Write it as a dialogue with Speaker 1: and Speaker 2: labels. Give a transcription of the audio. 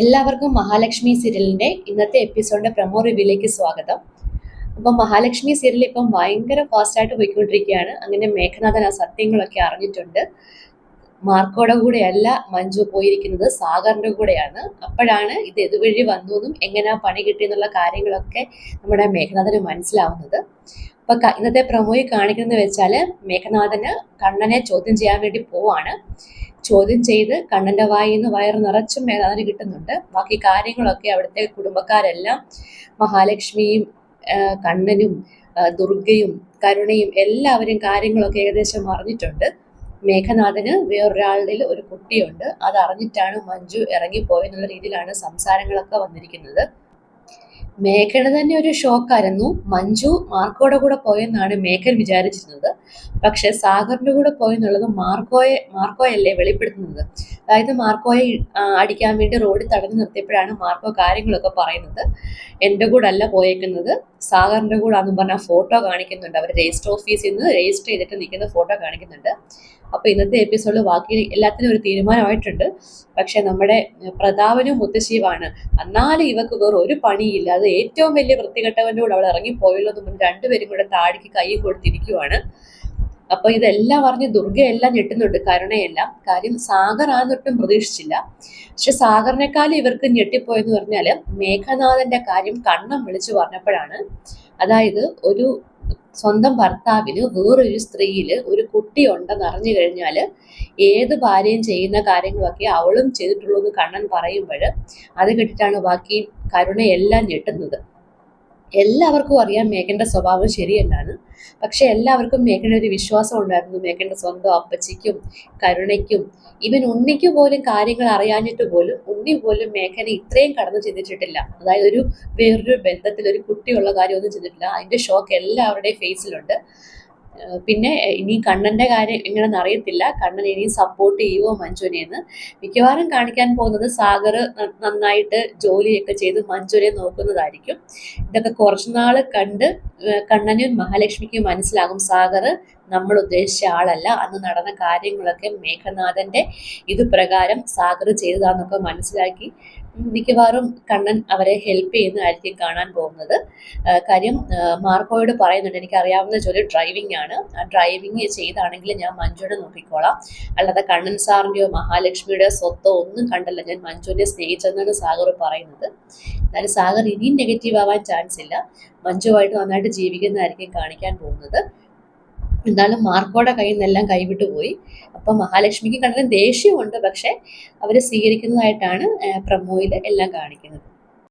Speaker 1: എല്ലാവർക്കും മഹാലക്ഷ്മി സീരിയലിന്റെ ഇന്നത്തെ എപ്പിസോഡിന്റെ പ്രമോ റിവ്യൂലേക്ക് സ്വാഗതം. അപ്പം മഹാലക്ഷ്മി സീരിയൽ ഇപ്പം ഭയങ്കര ഫാസ്റ്റായിട്ട് പോയിക്കൊണ്ടിരിക്കുകയാണ്. അങ്ങനെ മേഘനാഥൻ ആ സത്യങ്ങളൊക്കെ അറിഞ്ഞിട്ടുണ്ട്. മാർക്കോടെ കൂടെയല്ല മഞ്ജു പോയിരിക്കുന്നത്. സാഗറിന്റെ കൂടെയാണ്. അപ്പോഴാണ് ഇത് ഇതുവഴി വന്നു എന്നും എങ്ങനെ പണി കിട്ടിയെന്നുള്ള കാര്യങ്ങളൊക്കെ നമ്മുടെ മേഘനാഥന് മനസ്സിലാവുന്നത്. അപ്പൊ ഇന്നത്തെ പ്രമോയി കാണിക്കുന്നത് വെച്ചാൽ മേഘനാഥന് കണ്ണനെ ചോദ്യം ചെയ്യാൻ വേണ്ടി പോവാണ്. ചോദ്യം ചെയ്ത് കണ്ണന്റെ വായിൽ നിന്ന് വയറ് നിറച്ചും മേഘനാഥന് കിട്ടുന്നുണ്ട്. ബാക്കി കാര്യങ്ങളൊക്കെ അവിടുത്തെ കുടുംബക്കാരെല്ലാം മഹാലക്ഷ്മിയും കണ്ണനും ദുർഗയും കരുണയും എല്ലാവരും കാര്യങ്ങളൊക്കെ ഏകദേശം അറിഞ്ഞിട്ടുണ്ട്. മേഘനാഥന് വേറൊരാളിൽ ഒരു കുട്ടിയുണ്ട്. അത് അറിഞ്ഞിട്ടാണ് മഞ്ജു ഇറങ്ങിപ്പോയെന്നുള്ള രീതിയിലാണ് സംസാരങ്ങളൊക്കെ വന്നിരിക്കുന്നത്. മേഘന തന്നെ ഒരു ഷോക്കായിരുന്നു. മഞ്ജു മാർക്കോയുടെ കൂടെ പോയെന്നാണ് മേഘൻ വിചാരിച്ചിരുന്നത്. പക്ഷെ സാഗറിന്റെ കൂടെ പോയെന്നുള്ളത് മാർക്കോയെ മാർക്കോയല്ലേ വെളിപ്പെടുത്തുന്നത്? അതായത് മാർക്കോയെ അടിക്കാൻ വേണ്ടി റോഡിൽ തടഞ്ഞു നിർത്തിയപ്പോഴാണ് മാർക്കോ കാര്യങ്ങളൊക്കെ പറയുന്നത്. എന്റെ കൂടെ അല്ല പോയേക്കുന്നത്. സാഗറിന്റെ കൂടെ ആണെന്ന് പറഞ്ഞാൽ ഫോട്ടോ കാണിക്കുന്നുണ്ട്. അവർ രജിസ്റ്റർ ഓഫീസിൽ നിന്ന് രജിസ്റ്റർ ചെയ്തിട്ട് നിൽക്കുന്ന ഫോട്ടോ കാണിക്കുന്നുണ്ട്. അപ്പോൾ ഇന്നത്തെ എപ്പിസോഡിൽ ബാക്കി എല്ലാത്തിനും ഒരു തീരുമാനമായിട്ടുണ്ട്. പക്ഷേ നമ്മുടെ പ്രതാപനും മുത്തശ്ശിയുമാണ്. എന്നാലും ഇവക്ക് വേറെ ഒരു പണിയില്ല. അത് ഏറ്റവും വലിയ വൃത്തികെട്ടവന്റെ കൂടെ അവൾ ഇറങ്ങിപ്പോയല്ലോ എന്ന് പറഞ്ഞ് രണ്ടുപേരും കൂടെ താടിക്ക് കൈ കൊടുത്തിരിക്കുവാണ്. അപ്പൊ ഇതെല്ലാം അറിഞ്ഞ് ദുർഗയെല്ലാം ഞെട്ടുന്നുണ്ട്. കരുണയെല്ലാം. കാര്യം സാഗർ ആന്നൊട്ടും പ്രതീക്ഷിച്ചില്ല. പക്ഷെ സാഗറിനെക്കാളും ഇവർക്ക് ഞെട്ടിപ്പോയെന്ന് പറഞ്ഞാൽ മേഘനാഥന്റെ കാര്യം കണ്ണം വിളിച്ചു പറഞ്ഞപ്പോഴാണ്. അതായത് ഒരു സ്വന്തം ഭർത്താവിന് വേറൊരു സ്ത്രീയിൽ ഒരു കുട്ടി ഉണ്ടെന്ന് അറിഞ്ഞു കഴിഞ്ഞാൽ ഏത് ഭാര്യയും ചെയ്യുന്ന കാര്യങ്ങളൊക്കെ അവളും ചെയ്തിട്ടുള്ളൂ എന്ന് കണ്ണൻ പറയുമ്പോൾ അത് കേട്ടിട്ടാണ് ബാക്കി കരുണയെല്ലാം ഞെട്ടുന്നത്. എല്ലാവർക്കും അറിയാം മേഘന്റെ സ്വഭാവം ശരിയല്ലാണ് പക്ഷെ എല്ലാവർക്കും മേഘന്റെ ഒരു വിശ്വാസം ഉണ്ടായിരുന്നു. മേഘന്റെ സ്വന്തം അപ്പച്ചിക്കും കരുണയ്ക്കും ഇവൻ ഉണ്ണിക്ക് പോലും കാര്യങ്ങൾ അറിയാഞ്ഞിട്ട് പോലും ഉണ്ണി പോലും മേഘനെ ഇത്രയും കടന്നു ചിന്തിച്ചിട്ടില്ല അതായത് ഒരു വേറൊരു ബന്ധത്തിൽ ഒരു കുട്ടിയുള്ള കാര്യമൊന്നും ചിന്തിട്ടില്ല അതിന്റെ ഷോക്ക് എല്ലാവരുടെയും ഫേസിലുണ്ട് പിന്നെ ഇനി കണ്ണന്റെ കാര്യം എങ്ങനെയെന്ന് അറിയത്തില്ല. കണ്ണൻ ഇനിയും സപ്പോർട്ട് ചെയ്യുമോ മഞ്ജുനെ എന്ന് മിക്കവാറും കാണിക്കാൻ പോകുന്നത് സാഗർ നന്നായിട്ട് ജോലിയൊക്കെ ചെയ്ത് മഞ്ജുനെ നോക്കുന്നതായിരിക്കും. ഇതൊക്കെ കുറച്ചുനാൾ കണ്ട് കണ്ണനും മഹാലക്ഷ്മിക്കും മനസ്സിലാകും സാഗർ നമ്മൾ ഉദ്ദേശിച്ച ആളല്ല. അന്ന് നടന്ന കാര്യങ്ങളൊക്കെ മേഘനാഥന്റെ ഇത് പ്രകാരം സാഗർ ചെയ്തതാന്നൊക്കെ മനസ്സിലാക്കി മിക്കവാറും കണ്ണൻ അവരെ ഹെൽപ്പ് ചെയ്യുന്നതായിരിക്കും കാണാൻ പോകുന്നത്. കാര്യം മാർക്കോയോട് പറയുന്നുണ്ട് എനിക്ക് അറിയാവുന്ന ജോലി ഡ്രൈവിംഗ് ആണ്. ആ ഡ്രൈവിംഗ് ചെയ്താണെങ്കിൽ ഞാൻ മഞ്ജുവിനെ നോക്കിക്കോളാം. അല്ലാതെ കണ്ണൻ സാറിന്റെയോ മഹാലക്ഷ്മിയുടെയോ സ്വത്തോ ഒന്നും കണ്ടല്ല. ഞാൻ മഞ്ജുവിനെ സ്നേഹിച്ചെന്നാണ് സാഗർ പറയുന്നത്. എന്നാലും സാഗർ ഇനിയും നെഗറ്റീവ് ആവാൻ ചാൻസ് ഇല്ല. മഞ്ജുവായിട്ട് നന്നായിട്ട് ജീവിക്കുന്നതായിരിക്കും കാണിക്കാൻ പോകുന്നത്. എന്നാലും മാർക്കോടെ കയ്യിൽ നിന്നെല്ലാം കൈവിട്ടു പോയി. അപ്പം മഹാലക്ഷ്മിക്ക് കണ്ടാലും ദേഷ്യമുണ്ട് പക്ഷെ അവർ സ്വീകരിക്കുന്നതായിട്ടാണ് പ്രമോയിൽ എല്ലാം കാണിക്കുന്നത്.